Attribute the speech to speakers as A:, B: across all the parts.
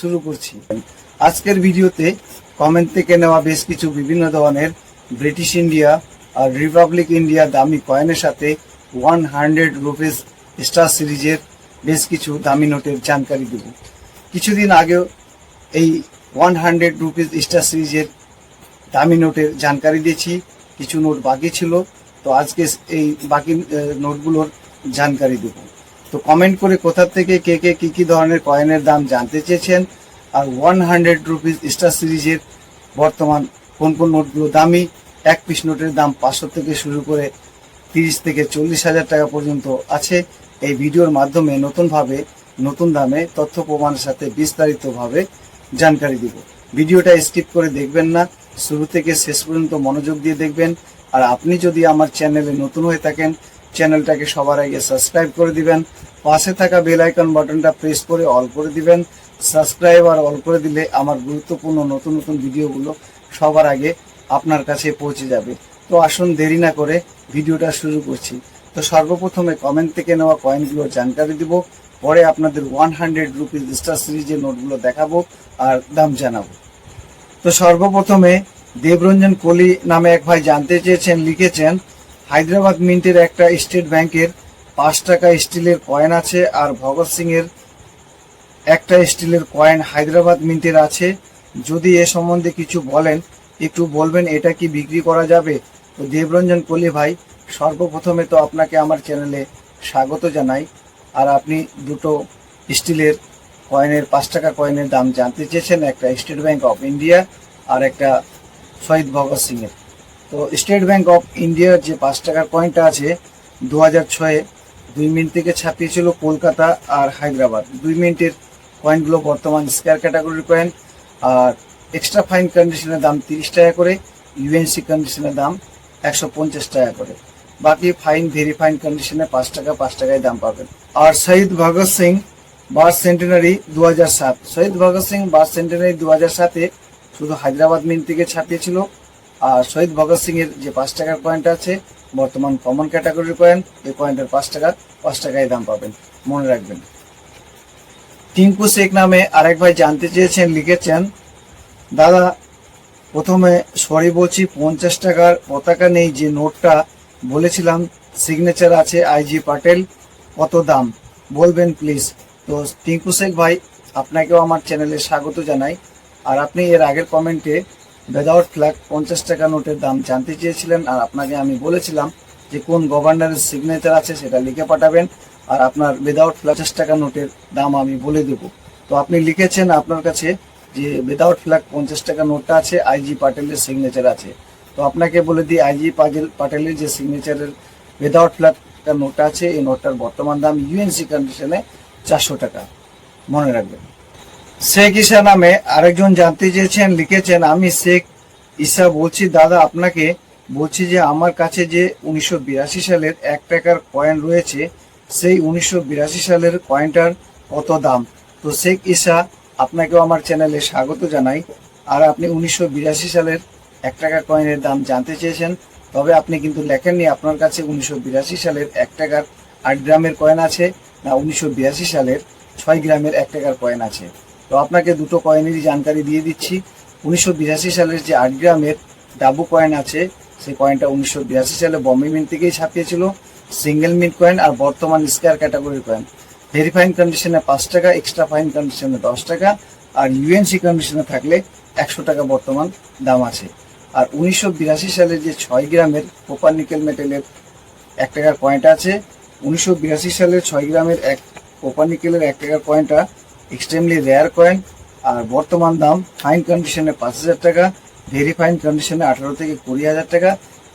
A: শুরু করছি। আজকের ভিডিওতে কমেন্ট থেকে নেওয়া বেশ কিছু বিভিন্ন ধরনের ব্রিটিশ ইন্ডিয়া আর রিপাবলিক ইন্ডিয়া দামি কয়েনের সাথে ওয়ান হান্ড্রেড রুপিস স্টার সিরিজের বেশ কিছু দামি নোটের জানকারি দেব। কিছুদিন আগেও এই ওয়ান হান্ড্রেড রুপিস স্টার সিরিজের দামি নোটের জানকারি দিয়েছি, কিছু নোট বাকি ছিল, তো আজকে এই বাকি নোটগুলোর জানকারি দেব। তো কমেন্ট করে কোথা থেকে কে কে কি কি ধরনের কয়েনের দাম জানতে চেয়েছেন আর ওয়ান হান্ড্রেড রুপিস স্টার সিরিজের বর্তমান কোন কোন নোটগুলো দামি, এক পিস নোটের দাম পাঁচশো থেকে শুরু করে তিরিশ থেকে চল্লিশ হাজার টাকা পর্যন্ত আছে। এই ভিডিওর মাধ্যমে নতুনভাবে নতুন দামে তথ্য প্রমাণের সাথে বিস্তারিতভাবে জানকারি দিব। ভিডিওটা স্কিপ করে দেখবেন না, শুরু থেকে শেষ পর্যন্ত মনোযোগ দিয়ে দেখবেন। আর আপনি যদি আমার চ্যানেলে নতুন হয়ে থাকেন চ্যানেলটাকে সবার আগে সাবস্ক্রাইব করে দিবেন। পাশে থাকা বেল আইকন বাটনটা প্রেস করে অল করে দিবেন। সাবস্ক্রাইব আর অল করে দিলে আমার গুরুত্বপূর্ণ নতুন নতুন ভিডিওগুলো সবার আগে আপনার কাছে পৌঁছে যাবে। তো আসুন দেরি না করে ভিডিওটা শুরু করছি। তো সর্বপ্রথমে কমেন্ট থেকে নেওয়া কয়েনগুলোর জানকারি দিব। পরে আপনাদের ওয়ান হান্ড্রেড রুপিস স্টার সিরিজের নোটগুলো দেখাবো আর দাম জানাব। তো সর্বপ্রথমে দেবরঞ্জন কোলি নামে এক ভাই জানতে চেয়েছেন, লিখেছেন হায়দ্রাবাদ মিন্টের একটা স্টেট ব্যাংকের পাঁচ টাকা স্টিলের কয়েন আছে আর ভগৎ সিং এর একটা স্টিলের কয়েন হায়দ্রাবাদ মিন্টের আছে। যদি এ সম্বন্ধে কিছু বলেন, একটু বলবেন, এটা কি বিক্রি করা যাবে? তো দেবরঞ্জন কোলি ভাই, সর্বপ্রথমে তো আপনাকে আমার চ্যানেলে স্বাগত জানাই। আর আপনি দুটো স্টিলের কয়েনের, পাঁচ টাকা কয়েনের দাম জানতে চেয়েছেন, একটা স্টেট ব্যাংক অফ ইন্ডিয়া আর একটা শহীদ ভগৎ সিং এর তো স্টেট ব্যাংক অফ ইন্ডিয়ার যে পাঁচ টাকার কয়েনটা আছে দু হাজার ছয়ে দুই মিনিট থেকে ছাপিয়েছিল কলকাতা আর হায়দ্রাবাদ। দুই মিনিটের কয়েনগুলো বর্তমান স্কোয়ার ক্যাটাগরির কয়েন আর এক্সট্রা ফাইন কন্ডিশনের দাম তিরিশ টাকা করে ইউএনসি কন্ডিশনের দাম একশো পঞ্চাশ টাকা করে। বাকি ফাইন ভেরি ফাইন কন্ডিশনে পাঁচ টাকা, পাঁচ টাকায় দাম পাবেন। আর শহীদ ভগৎ সিং বার্থ সেন্টেনারি দু হাজার সাত। শহীদ ভগৎ সিং বার্থ সেন্টেনারি দু হাজার সাতে শুধু হায়দ্রাবাদ মিন্ট থেকে ছাপিয়েছিল আর শহীদ ভগৎ সিং এর যে পাঁচ টাকার কয়েনটা আছে, বর্তমান কমন ক্যাটাগরির কয়েন এই কয়েনটার পাঁচ টাকা, পাঁচ টাকায় দাম পাবেন। মনে রাখবেন। টিঙ্কু শেখ নামে আরেক ভাই জানতে চেয়েছেন, লিখেছেন, দাদা, প্রথমে সরি বলছি, পঞ্চাশ টাকার পতাকা নেই, যে নোটটা বলেছিলাম সিগনেচার আছে আইজি পাটেল, কত দাম? বলবেন প্লিজ তো টিঙ্কু শেখ ভাই, আপনাকেও আমার চ্যানেলে স্বাগত জানাই। আর আপনি এর আগের কমেন্টে উইদাউট ফ্ল্যাগ পঞ্চাশ টাকা নোটের দাম জানতে চেয়েছিলেন আর আপনাকে আমি বলেছিলাম যে কোন গভর্নরের সিগনেচার আছে সেটা লিখে পাঠাবেন আর আপনার উইদাউট পঞ্চাশ টাকা নোটের দাম আমি বলে দেব। তো আপনি লিখেছেন আপনার কাছে যে উইদাউট ফ্ল্যাগ পঞ্চাশ টাকা নোটটা আছে আইজি পাটেলের সিগনেচার আছে। তো আপনাকে বলে দিই আইজি পাটেল পাটেলের যে সিগনেচারের উইদাউট ফ্ল্যাগ নোটটা আছে, এই নোটটার বর্তমান দাম ইউএনসি কন্ডিশনে চারশো টাকা। মনে রাখবেন। শেখ ঈশা নামে আরেকজন জানতে চেয়েছেন, লিখেছেন, আমি শেখ ঈশা বলছি, দাদা, আপনাকে বলছি যে আমার কাছে যে উনিশশো বিরাশি সালের এক টাকার কয়েন রয়েছে, সেই উনিশশো বিরাশি সালের কয়েনটার কত দাম? তো শেখ ঈশা আপনাকেও আমার চ্যানেলে স্বাগত জানাই। আর আপনি উনিশশো বিরাশি সালের এক টাকার কয়েনের দাম জানতে চেয়েছেন, তবে আপনি কিন্তু লেখেননি, আপনার কাছে উনিশশো বিরাশি সালের এক টাকার আট গ্রামের কয়েন আছে, না, উনিশশো বিরাশি সালের ছয় গ্রামের এক টাকার কয়েন আছে। তো আপনাকে দুটো কয়েনেরই জানকারি দিয়ে দিচ্ছি। উনিশশো বিরাশি সালের যে আট গ্রামের ডাবু কয়েন আছে, সেই কয়েনটা উনিশশো বিরাশি সালে বম্বে মিন্ট থেকেই ছাপিয়েছিল। সিঙ্গেল মিন্ট কয়েন আর বর্তমান স্কোয়ার ক্যাটাগরির কয়েন ভেরিফাইন কন্ডিশনে পাঁচ টাকা এক্সট্রা ফাইন কন্ডিশনে দশ টাকা। আর ইউএনসি কন্ডিশনে থাকলে একশো টাকা বর্তমান দাম আছে। আর উনিশশো বিরাশি সালের যে ছয় গ্রামের কোপার নিকেল মেটেলের এক টাকার কয়েনটা আছে, উনিশশো বিরাশি সালের ছয় গ্রামের এক কোপার নিকেলের এক টাকার কয়েনটা এক্সট্রিমলি রেয়ার কয়েন আর বর্তমান দাম ফাইন কন্ডিশনে পাঁচ হাজার টাকা ভেরি ফাইন কন্ডিশনে আঠারো থেকে কুড়ি হাজার টাকা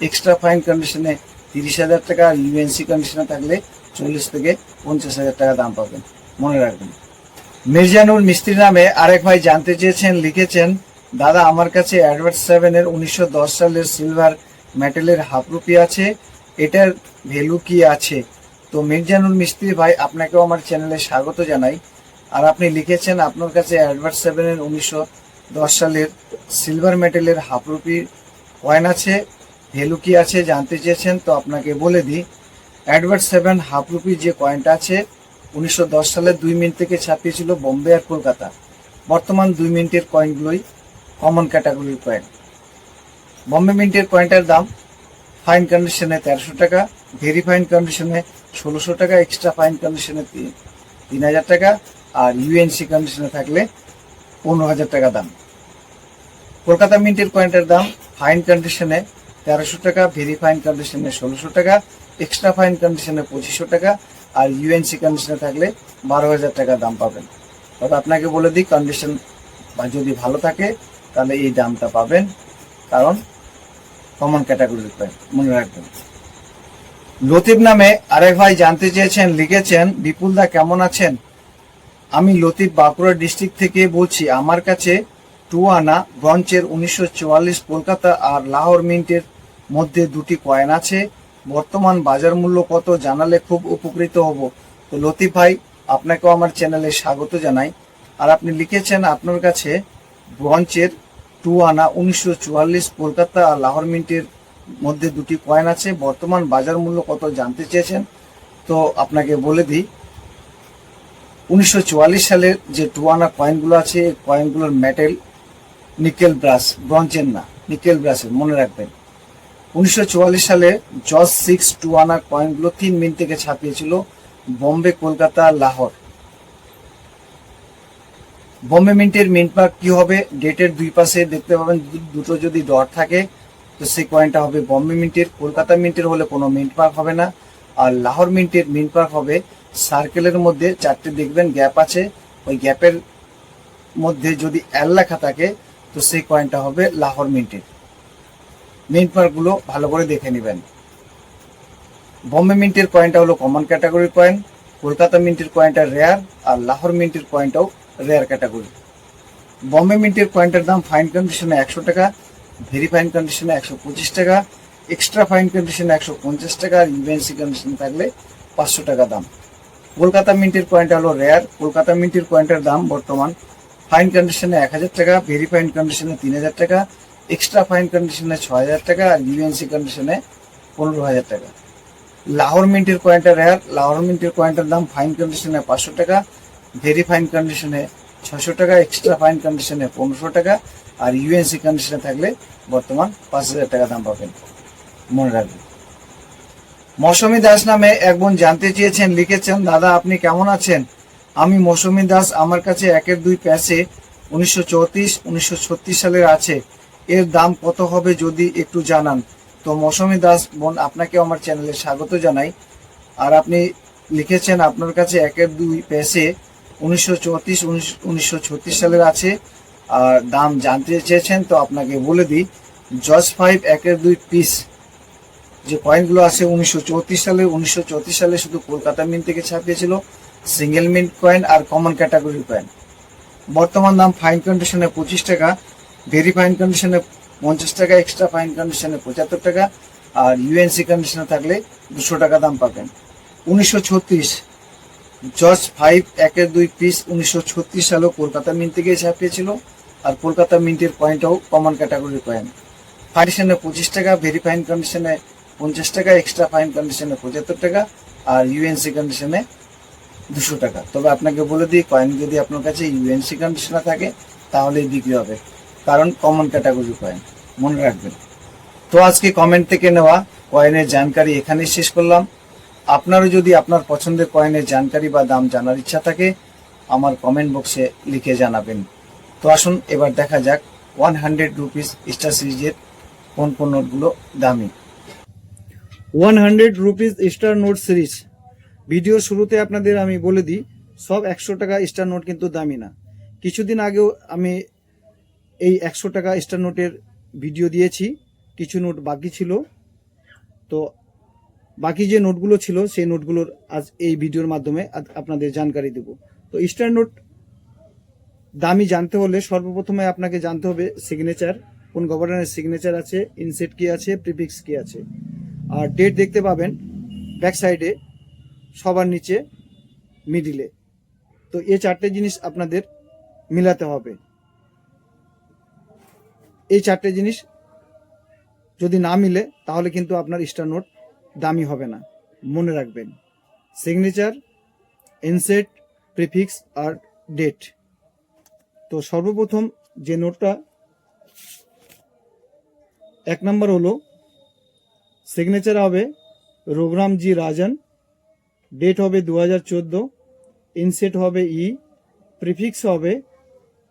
A: এক্সট্রা ফাইন কন্ডিশনে তিরিশ হাজার টাকা, আর ইউএনসি কন্ডিশনে থাকলে চল্লিশ থেকে পঞ্চাশ হাজার টাকা দাম পাবেন। মনে রাখবেন। মির্জানুর মিস্ত্রি নামে আরেক ভাই জানতে চেয়েছেন, লিখেছেন, দাদা, আমার কাছে অ্যাডভার্ট সেভেনের উনিশশো দশ সালের সিলভার মেটালের হাফ রুপি আছে, এটার ভ্যালু কি আছে? তো মির্জানুর মিস্ত্রি ভাই, আপনাকেও আমার চ্যানেলে স্বাগত জানাই। আর আপনি লিখেছেন আপনার কাছে অ্যাডভার্ট সেভেনের উনিশশো দশ সালের সিলভার মেটালের হাফ রুপি কয়েন আছে ভ্যালু কি আছে জানতে চেয়েছেন, তো আপনাকে বলে দিই। অ্যাডভার্ট সেভেন হাফ রুপির যে কয়েনটা আছে, উনিশশো দশ সালে দুই মিনিট থেকে ছাপিয়েছিল বোম্বে আর কলকাতা। বর্তমান দুই মিনিটের কয়েনগুলোই কমন ক্যাটাগরির কয়েন বম্বে মিন্টের কয়েনটার দাম ফাইন কন্ডিশনে তেরোশো টাকা ভেরি ফাইন কন্ডিশনে ষোলোশো টাকা এক্সট্রা ফাইন কন্ডিশনে তিন হাজার টাকা আর ইউএনসি কন্ডিশনে থাকলে পনেরো হাজার টাকা দাম। কলকাতা মিন্টের কয়েনটার দাম ফাইন কন্ডিশনে তেরোশো টাকা ভেরি ফাইন কন্ডিশনে ষোলোশো টাকা এক্সট্রা ফাইন কন্ডিশনে পঁচিশশো টাকা, আর ইউএনসি কন্ডিশনে থাকলে বারো হাজার টাকা দাম পাবেন। তবে আপনাকে বলে দিই কন্ডিশন বা যদি ভালো থাকে, তাহলে এই দামটা পাবেন। কারণ কমন ক্যাটাগরির কয়েন মনে রাখবেন। লতিফ নামে আরেক ভাই জানতে চেয়েছেন, লিখেছেন বিপুল দা কেমন আছেন? আমি লতিফ বাঁকুড়া ডিস্ট্রিক্ট থেকে বলছি, আমার কাছে টু আনা ব্রঞ্চের উনিশশো চুয়াল্লিশ কলকাতা আর লাহোর মিন্টের মধ্যে দুটি কয়েন আছে। বর্তমান বাজার মূল্য কত জানালে খুব উপকৃত হব। তো লতিফ ভাই, আপনাকেও আমার চ্যানেলে স্বাগত জানাই। আর আপনি লিখেছেন আপনার কাছে ব্রঞ্চের টু আনা উনিশশো চুয়াল্লিশ কলকাতা আর লাহোর মিন্টের মধ্যে দুটি কয়েন আছে। বর্তমান বাজার মূল্য কত জানতে চেয়েছেন? তো আপনাকে বলে দিই উনিশশো চুয়াল্লিশ সালের যে টু আনা কয়েনগুলো আছে, এই কয়েনগুলোর মেটেল নিকেল ব্রাশ ব্রঞ্চের না নিকেল ব্রাশের মনে রাখবেন। উনিশশো চুয়াল্লিশ সালে জজ সিক্স টুয়ানা কয়েনগুলো তিন মিনিট থেকে ছাপিয়েছিল বোম্বে, কলকাতা, লাহোর। বোম্বে মিন্টের মিন্ট মার্ক কি হবে? ডেটের দুই পাশে দেখতে পাবেন, দুটো যদি ডট থাকে, তো সেই কয়েনটা হবে বম্বে মিন্টের, কলকাতা মিন্টের হলে কোনো মিন্ট মার্ক হবে না, আর লাহোর মিন্টের মিন্ট মার্ক হবে সার্কেলের মধ্যে চারটে দেখবেন গ্যাপ আছে। ওই গ্যাপের মধ্যে যদি এল লেখা থাকে, তো সেই কয়েনটা হবে লাহোর মিন্টের মিন্ট মার্কগুলো ভালো করে দেখে নেবেন। বম্বে মিন্টের কয়েনটা হলো কমন ক্যাটাগরির কয়েন কলকাতা মিন্টের কয়েনটা রেয়ার আর লাহোর মিন্টের কয়েনটাও রেয়ার ক্যাটাগরি বম্বে মিন্টের কয়েনটার দাম ফাইন কন্ডিশনে একশো টাকা ভেরি ফাইন কন্ডিশনে একশো পঁচিশ টাকা এক্সট্রা ফাইন কন্ডিশনে একশো পঞ্চাশ টাকা, আর ইউএনসি কন্ডিশনে থাকলে পাঁচশো টাকা দাম। কলকাতা মিন্টের কয়েনটা হলো রেয়ার কলকাতা মিন্টের কয়েনটার দাম বর্তমান ফাইন কন্ডিশনে এক হাজার টাকা ভেরি ফাইন কন্ডিশনে তিন হাজার টাকা এক্সট্রা ফাইন কন্ডিশনে ছ হাজার টাকা, আর ইউএনসি কন্ডিশনে পনেরো হাজার টাকা। লাহোর মিন্টের কয়েনটা রেয়ার লাহোর মিন্টের কয়েনটার দাম ফাইন কন্ডিশনে পাঁচশো টাকা ভেরি ফাইন কন্ডিশনে ছশো টাকা এক্সট্রা ফাইন কন্ডিশনে পনেরোশো টাকা, আর ইউএনসি কন্ডিশনে থাকলে বর্তমান পাঁচ হাজার টাকা দাম পাবেন। মনে রাখবেন। মৌসুমী দাস নামে এক বোন জানতে চেয়েছেন, লিখেছেন, দাদা, আপনি কেমন আছেন? আমি মৌসুমী দাস আমার কাছে একের দুই প্যাসে উনিশশো চৌত্রিশ, উনিশশো সালের আছে। এর দাম কত হবে যদি একটু জানান? তো মৌসুমী দাস বোন আপনাকে আমার চ্যানেলে স্বাগত জানাই। আর আপনি লিখেছেন, আপনার কাছে একের দুই পেসে উনিশশো চৌত্রিশ উনিশশো সালের আছে। আর দাম জানতে চেয়েছেন, তো আপনাকে বলে দিই, জজ ফাইভ একের দুই পিস। যে কয়েনগুলো আছে উনিশশো চৌত্রিশ সালে, উনিশশো চৌত্রিশ সালে শুধু কলকাতা মিন থেকে ছাপিয়েছিল সিঙ্গেল মিন্ট কয়েন আর কমন ক্যাটাগরি কয়েন বর্তমান দাম ফাইন কন্ডিশনে পঁচিশ টাকা ভেরি ফাইন কন্ডিশনে পঞ্চাশ টাকা এক্সট্রা ফাইন কন্ডিশনে পঁচাত্তর টাকা, আর ইউএনসি কন্ডিশনে থাকলে দুশো টাকা দাম পাবেন। উনিশশো জর্জ ফাইভ একের দুই পিস উনিশশো ছত্রিশ সালেও কলকাতা মিন্ট থেকে ছাপিয়েছিল, আর কলকাতা মিন্টের কয়েনটাও কমন ক্যাটাগরির কয়েন ফাইনেশনে পঁচিশ টাকা ভেরি ফাইন কন্ডিশনে পঞ্চাশ টাকা এক্সট্রা ফাইন কন্ডিশনে পঁচাত্তর টাকা, আর ইউএনসি কন্ডিশনে দুশো টাকা। তবে আপনাকে বলে দিই কয়েন যদি আপনার কাছে ইউএনসি কন্ডিশনে থাকে, তাহলেই বিক্রি হবে। কারণ কমন ক্যাটাগরি কয়েন মনে রাখবেন। তো আজকে কমেন্ট থেকে নেওয়া কয়েনের জানকারি এখানেই শেষ করলাম। আপনারও যদি আপনার পছন্দের কয়েনের জানকারি বা দাম জানার ইচ্ছা থাকে, আমার কমেন্ট বক্সে লিখে জানাবেন। তো আসুন, এবার দেখা যাক ওয়ান হান্ড্রেড রুপিস স্টার সিরিজের কোন কোন নোটগুলো দামি। One hundred rupees star note series ভিডিওর শুরুতে আপনাদের আমি বলে দিই, সব একশো টাকা স্টার নোট কিন্তু দামি না। কিছুদিন আগেও আমি এই একশো টাকা স্টার নোটের ভিডিও দিয়েছি, কিছু নোট বাকি ছিল। তো বাকি যে নোটগুলো ছিল, সেই নোটগুলোর আজ এই ভিডিওর মাধ্যমে আপনাদের জানকারি দেব। তো স্টার নোট দামি জানতে হলে সর্বপ্রথমে আপনাকে জানতে হবে সিগনেচার কোন গভর্নরের সিগনেচার আছে ইনসেট কি আছে প্রিফিক্স কি আছে। আর ডেট দেখতে পাবেন ব্যাক সাইডে সবার নিচে মিডিলে তো এই চারটে জিনিস আপনাদের মিলাতে হবে। এই চারটে জিনিস যদি না মিলে, তাহলে কিন্তু আপনার স্টার নোট দামি হবে না। মনে রাখবেন। সিগনেচার ইনসেট প্রিফিক্স আর ডেট তো সর্বপ্রথম যে নোটটা এক নম্বর হলো সিগনেচার হবে রঘুরাম জি রাজন ডেট হবে দু হাজার চোদ্দ। ইনসেট হবে ই প্রিফিক্স হবে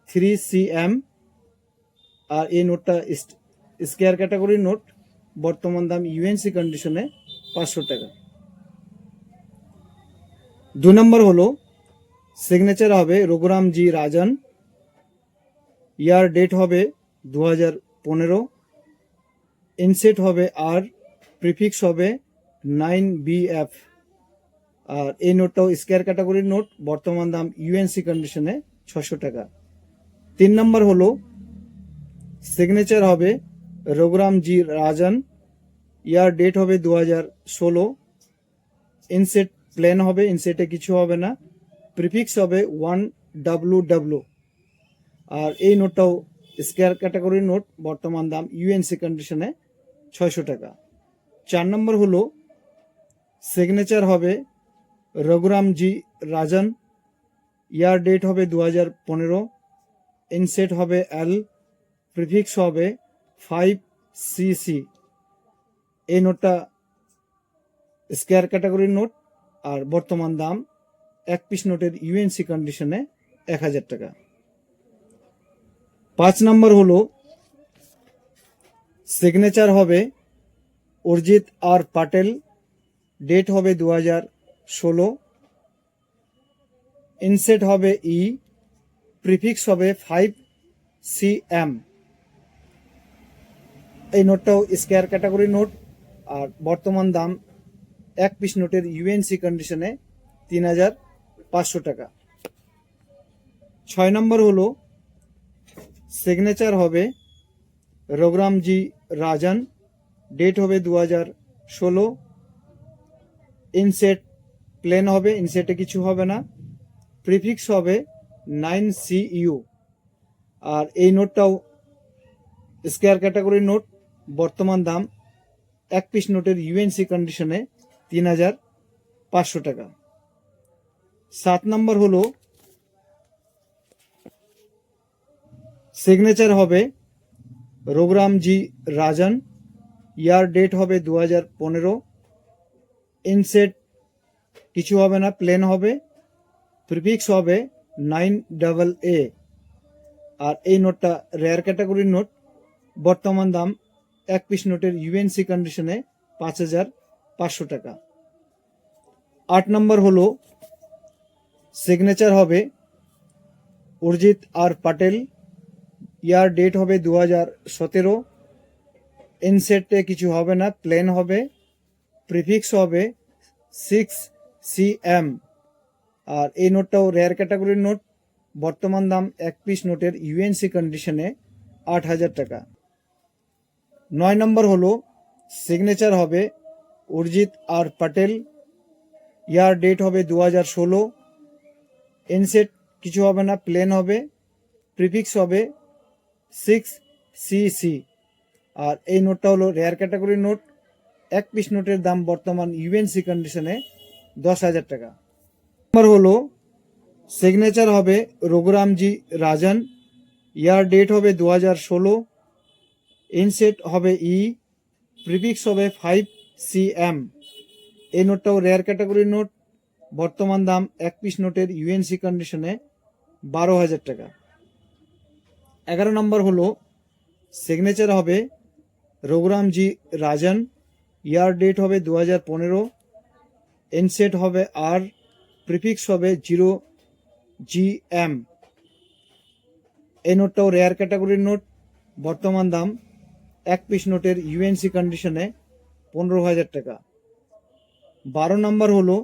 A: থ্রি সি এম আর এই নোটটা স্কেয়ার ক্যাটাগরির নোট, বর্তমান দাম ইউএনসি কন্ডিশনে পাঁচশো টাকা। দু নম্বর হলো সিগনেচার হবে রঘুরাম জি রাজন ইয়ার ডেট হবে দু হাজার পনেরো। ইনসেট হবে আর প্রিফিক্স হবে নাইন বিএফ আর এই নোটটাও স্কেয়ার ক্যাটাগরির নোট, বর্তমান দাম ইউএনসি কন্ডিশনে ছশো টাকা। তিন নম্বর হলো সিগনেচার হবে রঘুরামজি রাজন। ইয়ার ডেট হবে দু হাজার ষোলো। ইনসেট প্লেন হবে ইনসেটে কিছু হবে না। প্রিফিক্স হবে ওয়ান ডাব্লু ডাব্লু আর এই নোটটাও স্কেয়ার ক্যাটাগরির নোট, বর্তমান দাম ইউএনসি কন্ডিশনে ছয়শো টাকা। চার নম্বর হলো সিগনেচার হবে রঘুরামজি রাজন ইয়ার ডেট হবে দু হাজার পনেরো ইনসেট হবে এল প্রিফিক্স হবে ফাইভ সিসি এই নোটটা স্কেয়ার ক্যাটাগরির নোট, আর বর্তমান দাম এক পিস নোটের ইউএনসি কন্ডিশনে এক হাজার টাকা। পাঁচ নম্বর হলো সিগনেচার হবে অরিজিৎ আর পাটেল। ডেট হবে দু হাজার ষোলো। ইনসেট হবে ই প্রিফিক্স হবে ফাইভ সি এম এই নোটটাও স্কেয়ার ক্যাটাগরি নোট আর বর্তমান দাম এক পিস নোটের ইউএনসি কন্ডিশনে তিন হাজার পাঁচশো টাকা। ছয় নম্বর হলো সিগনেচার হবে রঘুরামজি রাজন। ডেট হবে দু হাজার ষোলো। ইনসেট প্লেন হবে ইনসেটে কিছু হবে না। প্রিফিক্স হবে নাইন সি ইউ আর এই নোটটাও স্কেয়ার ক্যাটাগরির নোট, বর্তমান দাম এক পিস নোটের ইউএনসি কন্ডিশনে তিন হাজার পাঁচশো টাকা। সাত নম্বর হলো সিগনেচার হবে রঘুরামজি রাজন। ইয়ার ডেট হবে দু হাজার পনেরো। ইনসেট কিছু হবে না, প্লেন হবে। প্রিফিক্স হবে নাইন ডাবল এ। আর এই নোটটা রেয়ার ক্যাটাগরির নোট। বর্তমান দাম এক পিস নোটের ইউএনসি কন্ডিশনে পাঁচ হাজার পাঁচশো টাকা। আট নম্বর হলো সিগনেচার হবে অরিজিৎ আর পাটেল। ইয়ার ডেট হবে দু হাজার সতেরো। ইনসেটে কিছু হবে না প্লেন হবে প্রিফিক্স হবে সিক্স সি এম আর এই নোটটাও রেয়ার ক্যাটাগরির নোট, বর্তমান দাম এক পিস নোটের ইউএনসি কন্ডিশনে আট হাজার টাকা। নয় নম্বর হলো সিগনেচার হবে অরিজিৎ আর পাটেল। ইয়ার ডেট হবে দু হাজার ষোলো। ইনসেট কিছু হবে না প্লেন হবে প্রিফিক্স হবে সিক্স সি সি আর এই নোটটা হলো রেয়ার ক্যাটাগরির নোট। এক পিস নোটের দাম বর্তমান ইউএনসি কন্ডিশনে দশ হাজার টাকা। নম্বর হলো সিগনেচার হবে রঘুরামজি রাজন ইয়ার ডেট হবে দু হাজার ষোলো ইনসেট হবে ই প্রিফিক্স হবে ফাইভ সি এম এই নোটটাও রেয়ার ক্যাটাগরির নোট। বর্তমান দাম এক পিস নোটের ইউএনসি কন্ডিশনে বারো হাজার টাকা। এগারো নম্বর হলো সিগনেচার হবে রঘুরামজি রাজন, ইয়ার ডেট হবে দু হাজার পনেরো, এনসেট হবে আর, প্রিফিক্স হবে জিরো জি এম এই নোটটাও রেয়ার ক্যাটাগরির নোট, বর্তমান দাম এক পিস নোটের ইউএনসি কন্ডিশনে পনেরো হাজার টাকা। বারো নম্বর হলো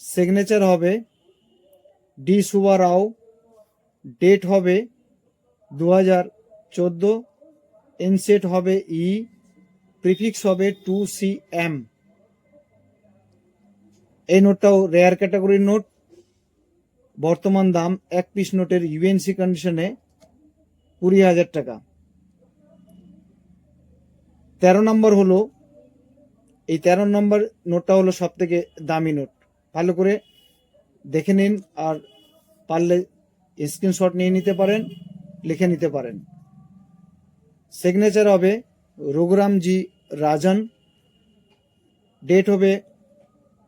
A: সিগনেচার হবে ডি সুবা রাও ডেট হবে দু হাজার চোদ্দ এনসেট হবে ই প্রিফিক্স হবে টু সি এম এই নোটটাও রেয়ার ক্যাটাগরির নোট। বর্তমান দাম এক পিস নোটের ইউএনসি কন্ডিশনে কুড়ি হাজার টাকা। তেরো নম্বর হলো, এই তেরো নম্বর নোটটা হলো সব থেকে দামি নোট। ভালো করে দেখে নিন আর পারলে স্ক্রিনশট নিয়ে নিতে পারেন, লিখে নিতে পারেন। সিগনেচার হবে রঘুরামজি রাজন। ডেট হবে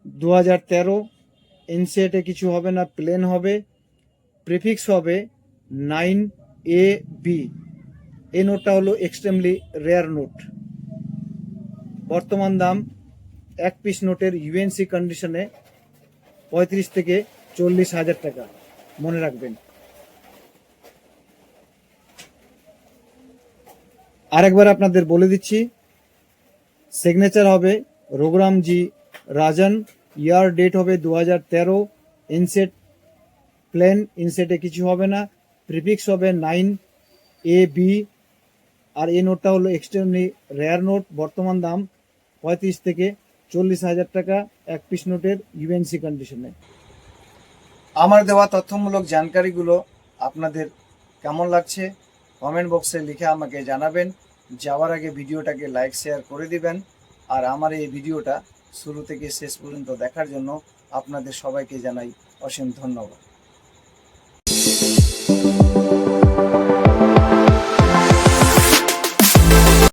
A: দু হাজার তেরো এনসিএটে কিছু হবে না প্লেন হবে। প্রিফিক্স হবে নাইন এ বি এই নোটটা হলো এক্সট্রিমলি রেয়ার নোট বর্তমান দাম এক পিস নোটের ইউএনসি কন্ডিশনে পঁয়ত্রিশ থেকে চল্লিশ হাজার টাকা। মনে রাখবেন। আরেকবার আপনাদের বলে দিচ্ছি সিগনেচার হবে রঘুরামজি রাজন ইয়ার ডেট হবে দু হাজার তেরো ইনসেট প্লেন ইনসেটে কিছু হবে না প্রিফিক্স হবে নাইন এ বি আর এই নোটটা হলো এক্সট্রিমলি রেয়ার নোট বর্তমান দাম পঁয়ত্রিশ থেকে চল্লিশ হাজার টাকা, এক পিস নোটের ইউএনসি কন্ডিশনে আমার দেওয়া তথ্যমূলক জানকারিগুলো আপনাদের কেমন লাগছে কমেন্ট বক্সে লিখে আমাকে জানাবেন। যাওয়ার আগে ভিডিওটাকে লাইক, শেয়ার করে দিবেন। আর আমার এই ভিডিওটা শুরু থেকে শেষ পর্যন্ত দেখার জন্য আপনাদের সবাইকে জানাই অসীম ধন্যবাদ।